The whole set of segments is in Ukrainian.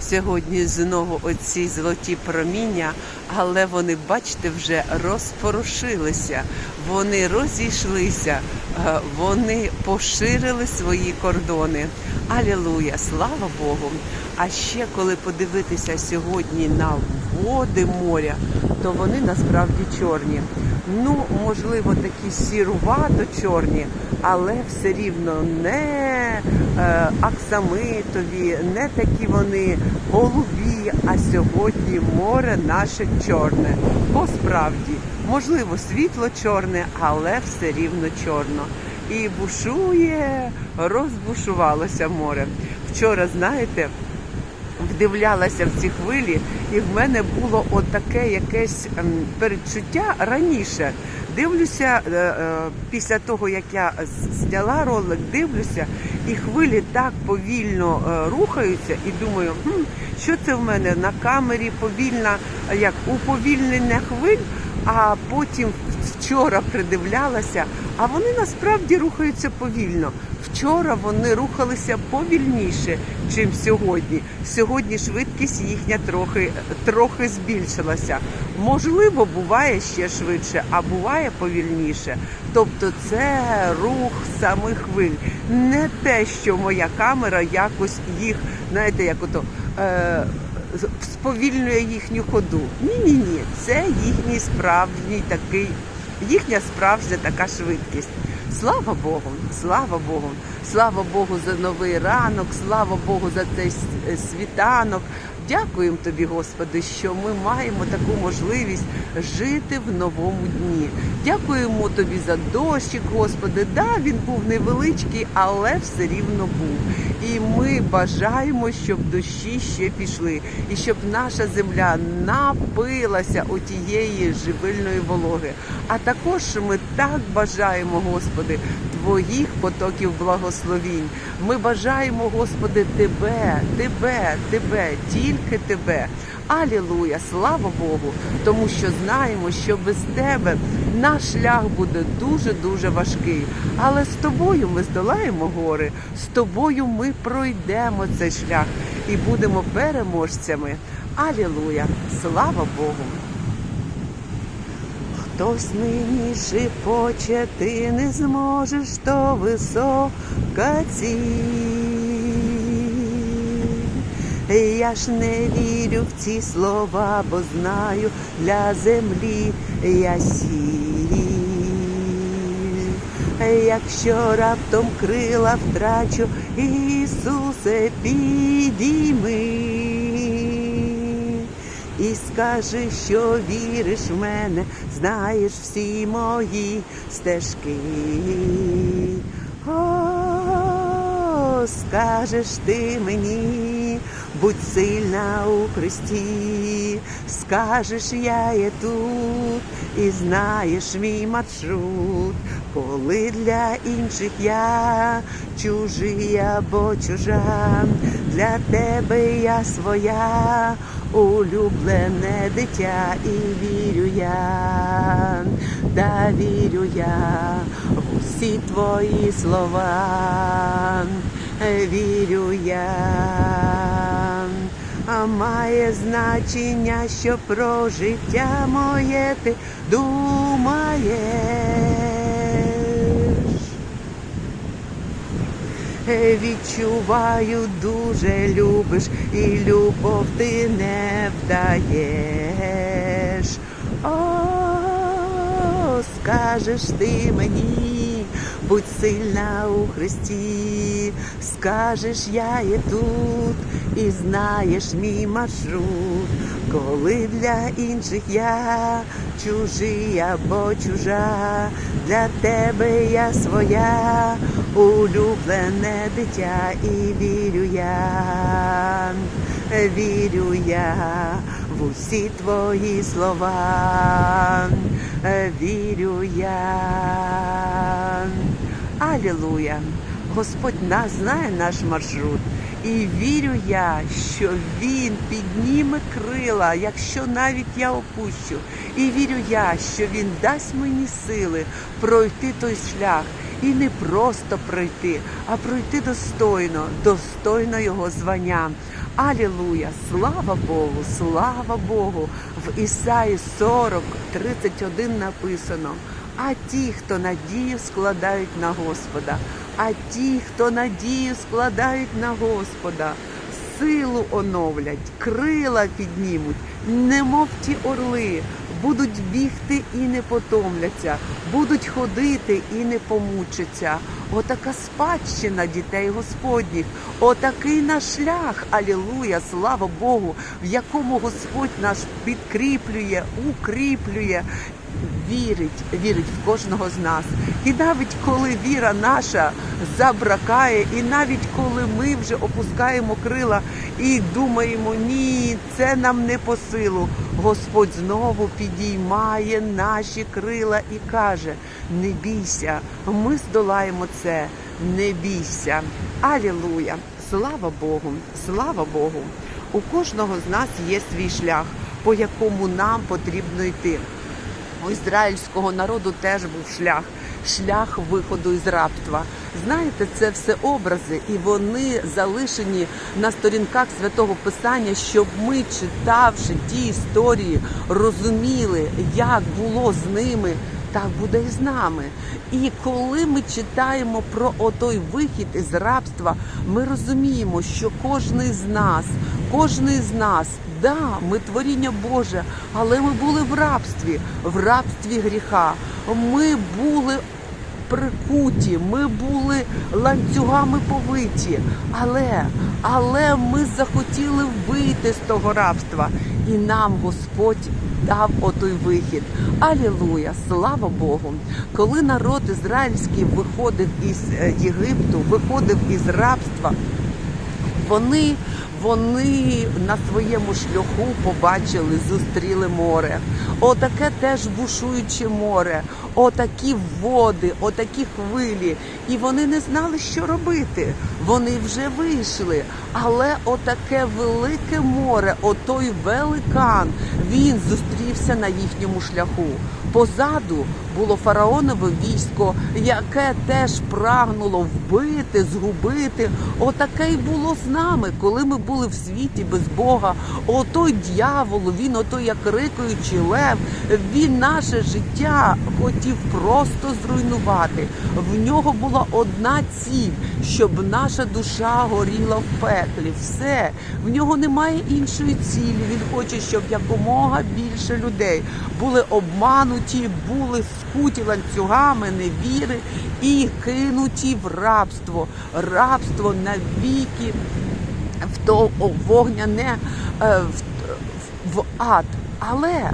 Сьогодні знову оці золоті проміння, але вони, бачите, вже розпорушилися, вони розійшлися, е, вони поширили свої кордони. Алілуя! Слава Богу! А ще коли подивитися сьогодні на води моря, то вони насправді чорні. Ну, можливо, такі сірувато чорні, але все рівно не аксамитові, не такі вони голубі, а сьогодні море наше чорне. По справді, можливо, світло чорне, але все рівно чорно. І бушує, розбушувалося море. Вчора, знаєте, вдивлялася в ці хвилі, і в мене було отаке якесь ем, передчуття раніше. Дивлюся е, е, після того, як я зняла ролик, дивлюся, і хвилі так повільно е, рухаються, і думаю, хм, що це в мене на камері повільна, як уповільнення хвиль, а потім вчора придивлялася, а вони насправді рухаються повільно. Вчора вони рухалися повільніше, чим сьогодні. Сьогодні швидкість їхня трохи, трохи збільшилася. Можливо, буває ще швидше, а буває повільніше. Тобто це рух самих хвиль. Не те, що моя камера якось їх, знаєте, як ото. Е- сповільнює їхню ходу. Ні, ні, ні, це їхній справжній такий, їхня справжня така швидкість. Слава Богу, слава Богу, слава Богу за новий ранок, слава Богу за цей е, світанок. Дякуємо тобі, Господи, що ми маємо таку можливість жити в новому дні. Дякуємо тобі за дощик, Господи. Да, він був невеличкий, але все рівно був. І ми бажаємо, щоб дощі ще пішли, і щоб наша земля напилася отієї живильної вологи. А також ми так бажаємо, Господи, Твоїх потоків благословінь. Ми бажаємо, Господи, Тебе, Тебе, Тебе, тільки Тебе. Алілуя, слава Богу, тому що знаємо, що без тебе наш шлях буде дуже-дуже важкий. Але з тобою ми здолаємо гори, з тобою ми пройдемо цей шлях і будемо переможцями. Алілуя, слава Богу. Хтось нині шепоче, ти не зможеш, то висока ціль. Я ж не вірю в ці слова, бо знаю для землі я сіль. Якщо раптом крила втрачу, Ісусе, підійми скажи, що віриш в мене, знаєш всі мої стежки. О, скажеш ти мені, будь сильна у Христі, скажеш, я є тут і знаєш мій маршрут, коли для інших я чужий або чужа, для тебе я своя, улюблене дитя, і вірю я, да вірю я в усі твої слова, вірю я. А має значення, що про життя моє ти думаєш. Відчуваю, дуже любиш, і любов ти не вдаєш. О, скажеш ти мені, будь сильна у Христі, скажеш, я є тут і знаєш мій маршрут, коли для інших я чужий або чужа, для тебе я своя, улюблене дитя, і вірю я, вірю я в усі твої слова, вірю я. Алілуя, Господь нас знає наш маршрут. І вірю я, що Він підніме крила, якщо навіть я опущу. І вірю я, що Він дасть мені сили пройти той шлях. І не просто пройти, а пройти достойно, достойно його звання. Алілуя! Слава Богу! Слава Богу! В Ісаї 40, 31 написано. А ті, хто надію складають на Господа, а ті, хто надію складають на Господа, силу оновлять, крила піднімуть, немов ті орли, будуть бігти і не потомляться, будуть ходити і не помучаться. Отака спадщина дітей Господніх, отакий наш шлях, алілуя, слава Богу, в якому Господь наш підкріплює, укріплює вірить, вірить в кожного з нас. І навіть коли віра наша забракає, і навіть коли ми вже опускаємо крила і думаємо, ні, це нам не по силу. Господь знову підіймає наші крила і каже: не бійся, ми здолаємо це, не бійся. Алілуя! Слава Богу! Слава Богу! У кожного з нас є свій шлях, по якому нам потрібно йти. У ізраїльського народу теж був шлях, шлях виходу із рабства. Знаєте, це все образи, і вони залишені на сторінках святого Писання, щоб ми, читавши ті історії, розуміли, як було з ними. Так буде і з нами. І коли ми читаємо про отой вихід із рабства, ми розуміємо, що кожний з нас, кожний з нас, да, ми творіння Боже, але ми були в рабстві, в рабстві гріха. Ми були прикуті, ми були ланцюгами повиті, але, але ми захотіли вийти з того рабства, і нам Господь дав отой вихід. Алілуя! Слава Богу! Коли народ ізраїльський виходив із е, Єгипту, виходив із рабства, вони, вони на своєму шляху побачили, зустріли море. Отаке теж бушуюче море, отакі води, отакі хвилі. І вони не знали, що робити. Вони вже вийшли. Але отаке велике море, отой великан, він зустрівся на їхньому шляху. Позаду було фараонове військо, яке теж прагнуло вбити, згубити. Отаке й було з нами, коли ми були в світі без Бога. Отой дьявол, він отой, як рикаючий лев, він наше життя хотів просто зруйнувати. В нього була одна ціль, щоб наша душа горіла в пеклі. Все в нього немає іншої цілі. Він хоче, щоб якомога більше людей були обмануті, були скуті ланцюгами невіри і кинуті в рабство. Рабство навіки в то вогняне е, в, в ад. Але,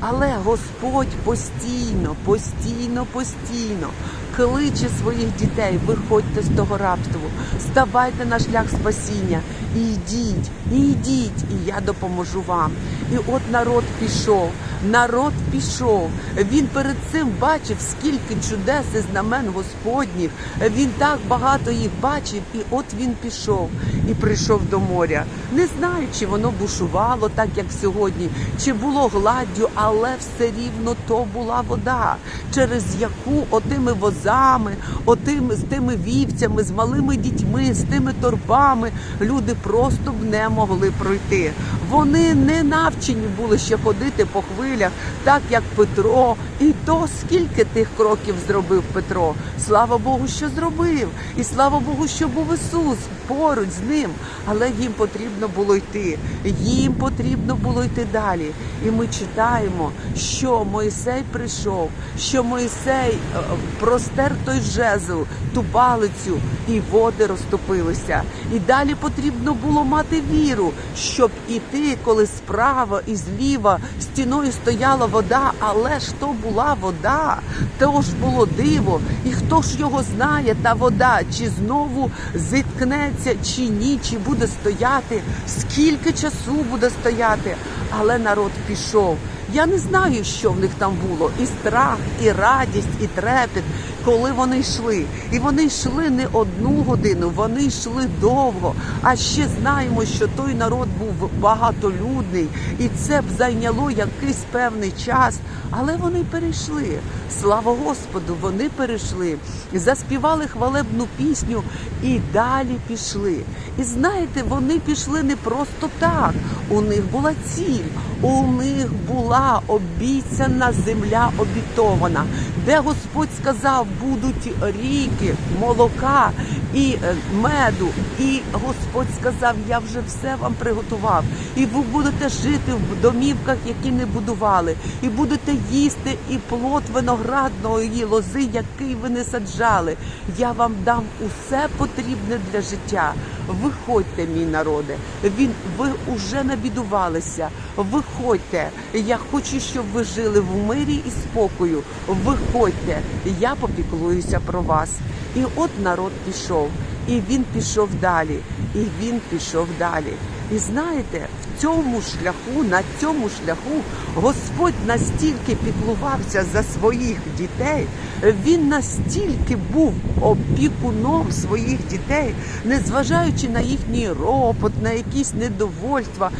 але Господь постійно, постійно, постійно кличе своїх дітей, виходьте з того рабства, ставайте на шлях спасіння, і йдіть, і йдіть, і я допоможу вам. І от народ пішов, народ пішов. Він перед цим бачив, скільки чудес і знамен Господніх. Він так багато їх бачив, і от він пішов і прийшов до моря. Не знаю, чи воно бушувало так, як сьогодні, чи було гладдю, але все рівно то була вода, через яку отими возами, сльозами, отими з тими вівцями, з малими дітьми, з тими торбами люди просто б не могли пройти. Вони не навчені були ще ходити по хвилях, так як Петро. І то скільки тих кроків зробив Петро. Слава Богу, що зробив, і слава Богу, що був Ісус поруч з ним. Але їм потрібно було йти. Їм потрібно було йти далі. І ми читаємо, що Мойсей прийшов, що Мойсей е, простер той жезл, ту палицю, і води розтопилися. І далі потрібно було мати віру, щоб іти, коли справа і зліва стіною стояла вода, але ж то була вода, то ж було диво. І хто ж його знає, та вода, чи знову зіткнеться, чи ні, чи буде стояти, скільки часу буде стояти. Але народ пішов. Я не знаю, що в них там було. І страх, і радість, і трепет, коли вони йшли. І вони йшли не одну годину, вони йшли довго. А ще знаємо, що той народ був багатолюдний, і це б зайняло якийсь певний час. Але вони перейшли. Слава Господу, вони перейшли, заспівали хвалебну пісню і далі пішли. І знаєте, вони пішли не просто так. У них була ціль, у них була обіцяна земля обітована, де Господь сказав, будуть ріки, молока і е, меду. І Господь сказав: Я вже все вам приготував, і ви будете жити в домівках, які не будували, і будете їсти і плод виноградної лози, який ви не саджали. Я вам дам усе потрібне для життя. Виходьте, мій народе. Він ви уже набідувалися. Виходьте. Я хочу, щоб ви жили в мирі і спокою. Виходьте, я попіклуюся про вас. І от народ пішов, і він пішов далі, і він пішов далі. І знаєте, цьому шляху, на цьому шляху, Господь настільки піклувався за своїх дітей, він настільки був опікуном своїх дітей, незважаючи на їхній ропот, на якісь недовольства,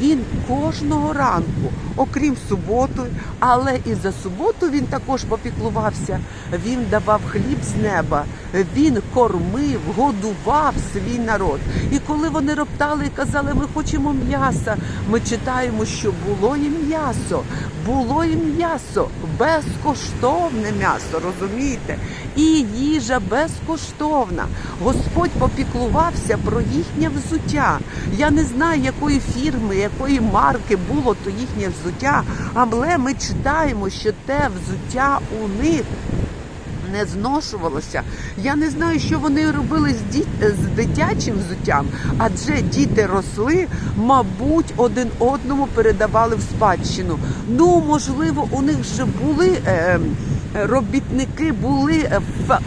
він кожного ранку, окрім суботи, але і за суботу він також попіклувався. Він давав хліб з неба, він кормив, годував свій народ. І коли вони роптали і казали, ми хочемо м'яса, ми читаємо, що було і м'ясо, було і м'ясо, безкоштовне м'ясо, розумієте? І їжа безкоштовна. Господь попіклувався про їхнє взуття. Я не знаю, якої фірми, якої марки було то їхнє взуття, але ми читаємо, що те взуття у них не зношувалося. Я не знаю, що вони робили з, діт... з дитячим взуттям, адже діти росли, мабуть, один одному передавали в спадщину. Ну, можливо, у них вже були. Е... Робітники були е,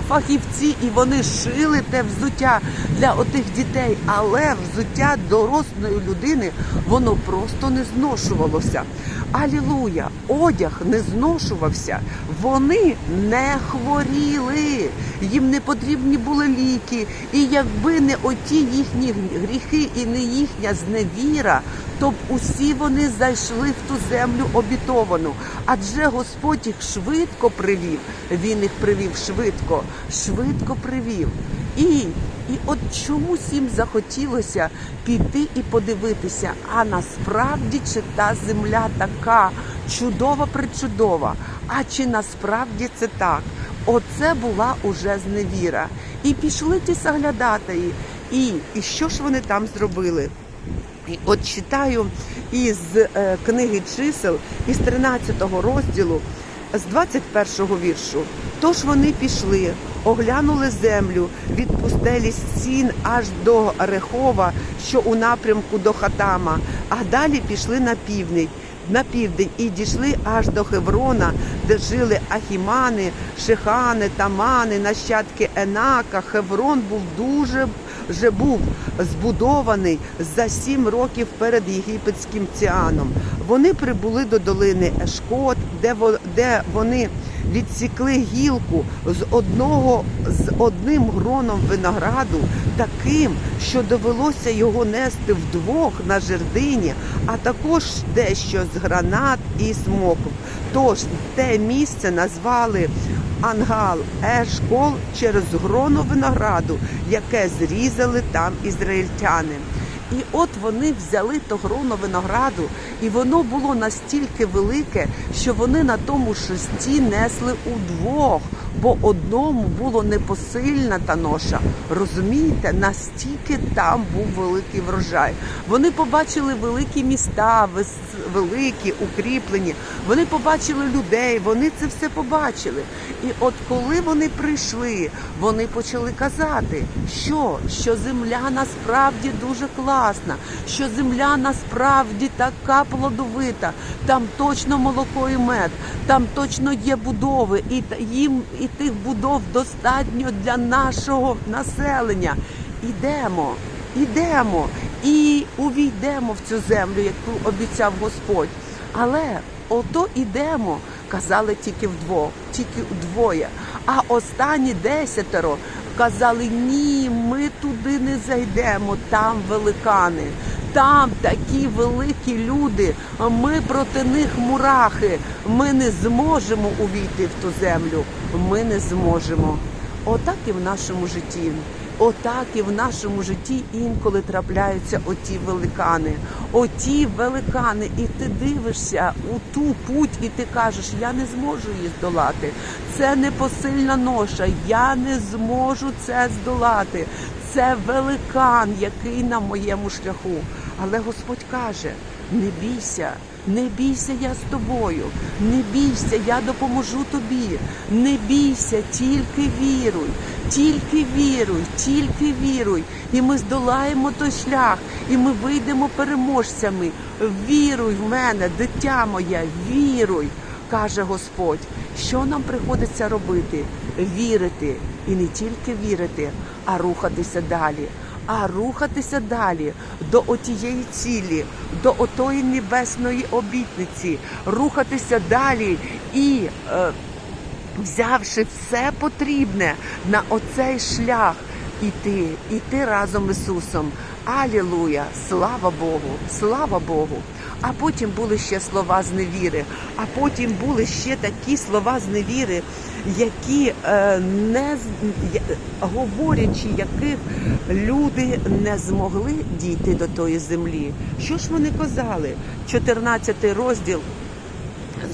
фахівці, і вони шили те взуття для отих дітей, але взуття дорослої людини воно просто не зношувалося. Алілуя! Одяг не зношувався. Вони не хворіли, їм не потрібні були ліки. І якби не оті їхні гріхи і не їхня зневіра, то б усі вони зайшли в ту землю обітовану. Адже Господь їх швидко привів. Він їх привів швидко, швидко привів. І, і от чомусь їм захотілося піти і подивитися. А насправді чи та земля така чудова причудова? А чи насправді це так? Оце була уже зневіра. І пішли ті заглядатаї. І, і що ж вони там зробили? От читаю із е, книги чисел, із 13 розділу, з 21-го віршу. Тож вони пішли, оглянули землю від пустелі стін аж до Рехова, що у напрямку до Хатама, а далі пішли на південь. На південь і дійшли аж до Хеврона, де жили Ахімани, Шихани, Тамани, нащадки Енака. Хеврон був дуже вже був збудований за сім років перед єгипетським Ціаном. Вони прибули до долини Ешкот, де во- де вони відсікли гілку з одного з одним гроном винограду, таким, що довелося його нести вдвох на жердині, а також дещо з гранат і смоків. Тож те місце назвали Ангал Ешкол через гроно винограду, яке зрізали там ізраїльтяни. І от вони взяли то гроно винограду, і воно було настільки велике, що вони на тому шесті несли удвох, бо одному було непосильна та ноша. Розумієте, настільки там був великий врожай. Вони побачили великі міста, великі, укріплені. Вони побачили людей, вони це все побачили. І от коли вони прийшли, вони почали казати, що, що земля насправді дуже класна, що земля насправді така плодовита, там точно молоко і мед, там точно є будови, і їм і тих будов достатньо для нашого населення. Ідемо, ідемо і увійдемо в цю землю, яку обіцяв Господь. Але ото ідемо. Казали тільки вдвох, тільки вдвоє. А останні десятеро казали: ні, ми туди не зайдемо, там великани. Там такі великі люди, ми проти них мурахи. Ми не зможемо увійти в ту землю. Ми не зможемо. Отак і в нашому житті. Отак і в нашому житті інколи трапляються оті великани. Оті великани, і ти дивишся у ту путь, і ти кажеш, я не зможу її здолати. Це непосильна ноша, я не зможу це здолати. Це великан, який на моєму шляху. Але Господь каже: не бійся, не бійся, я з тобою, не бійся, я допоможу тобі. Не бійся, тільки віруй, тільки віруй, тільки віруй. І ми здолаємо той шлях, і ми вийдемо переможцями. Віруй в мене, дитя моє, віруй, каже Господь. Що нам приходиться робити? Вірити. І не тільки вірити, а рухатися далі а рухатися далі до отієї цілі, до отої небесної обітниці, рухатися далі і, е, взявши все потрібне на оцей шлях, іти, іти разом з Ісусом. Алілуя! Слава Богу! Слава Богу! А потім були ще слова з невіри, а потім були ще такі слова з невіри, які е, не говорячи, яких люди не змогли дійти до тої землі. Що ж вони казали? 14 розділ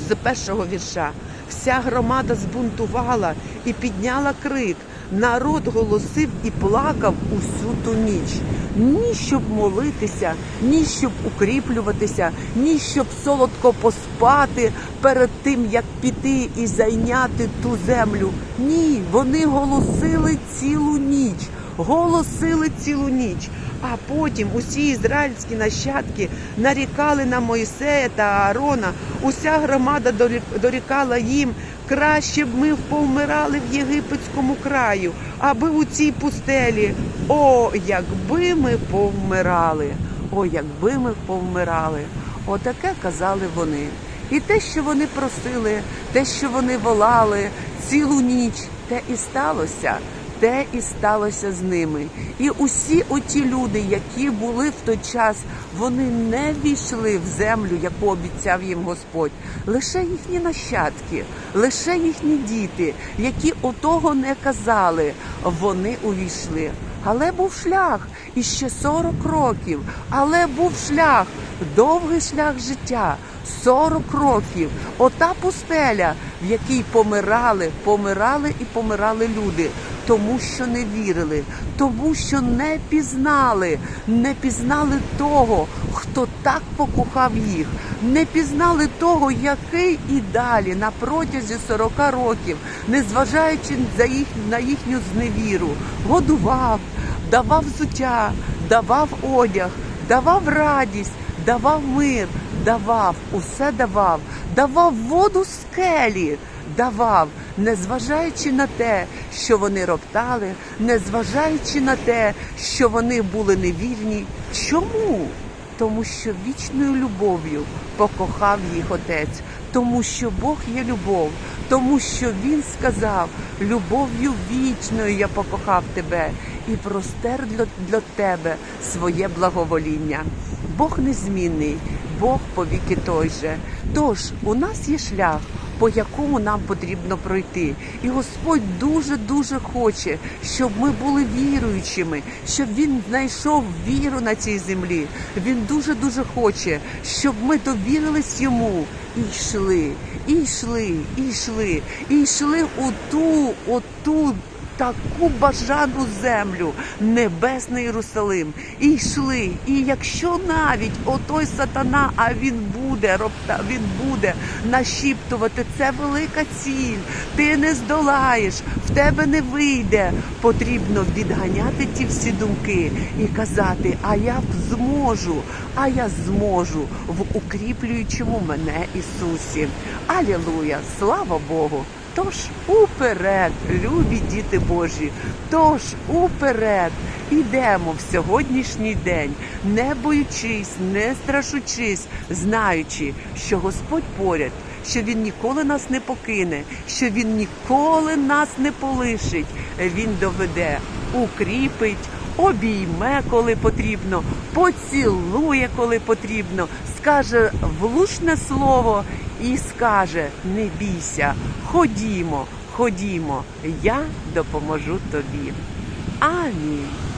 з першого вірша. Вся громада збунтувала і підняла крик. Народ голосив і плакав усю ту ніч. Ні щоб молитися, ні щоб укріплюватися, ні щоб солодко поспати перед тим, як піти і зайняти ту землю. Ні, вони голосили цілу ніч, голосили цілу ніч. А потім усі ізраїльські нащадки нарікали на Мойсея та Аарона. Уся громада дорі- дорікала їм. Краще б ми повмирали в єгипетському краю, аби у цій пустелі. О, якби ми повмирали! О, якби ми повмирали! Отаке казали вони. І те, що вони просили, те, що вони волали цілу ніч, те і сталося те і сталося з ними. І усі оті люди, які були в той час, вони не війшли в землю, яку обіцяв їм Господь. Лише їхні нащадки, лише їхні діти, які отого не казали, вони увійшли. Але був шлях і ще 40 років. Але був шлях, довгий шлях життя. 40 років. Ота пустеля, в якій помирали, помирали і помирали люди, тому що не вірили, тому що не пізнали, не пізнали того, хто так покохав їх, не пізнали того, який і далі на протязі 40 років, незважаючи на їхню зневіру, годував, давав взуття, давав одяг, давав радість, давав мир, давав, усе давав, давав воду скелі, давав, незважаючи на те, що вони роптали, незважаючи на те, що вони були невірні. Чому? Тому що вічною любов'ю покохав їх отець, тому що Бог є любов, тому що Він сказав: любов'ю вічною я покохав тебе і простер для, для тебе своє благовоління. Бог незмінний, Бог повіки той же. Тож у нас є шлях, по якому нам потрібно пройти. І Господь дуже дуже хоче, щоб ми були віруючими, щоб Він знайшов віру на цій землі. Він дуже дуже хоче, щоб ми довірились йому і йшли, і йшли, і йшли, і йшли у ту, оту таку бажану землю, небесний Єрусалим. І йшли. І якщо навіть отой сатана, а він буде він буде нашіптувати, це велика ціль. Ти не здолаєш, в тебе не вийде. Потрібно відганяти ті всі думки і казати: а я зможу, а я зможу в укріплюючому мене Ісусі. Алілуя! Слава Богу! Тож уперед, любі діти Божі, тож уперед ідемо в сьогоднішній день, не боючись, не страшучись, знаючи, що Господь поряд, що Він ніколи нас не покине, що Він ніколи нас не полишить. Він доведе, укріпить, обійме, коли потрібно, поцілує, коли потрібно, скаже влучне слово і скаже: не бійся, ходімо, ходімо, я допоможу тобі. Амінь.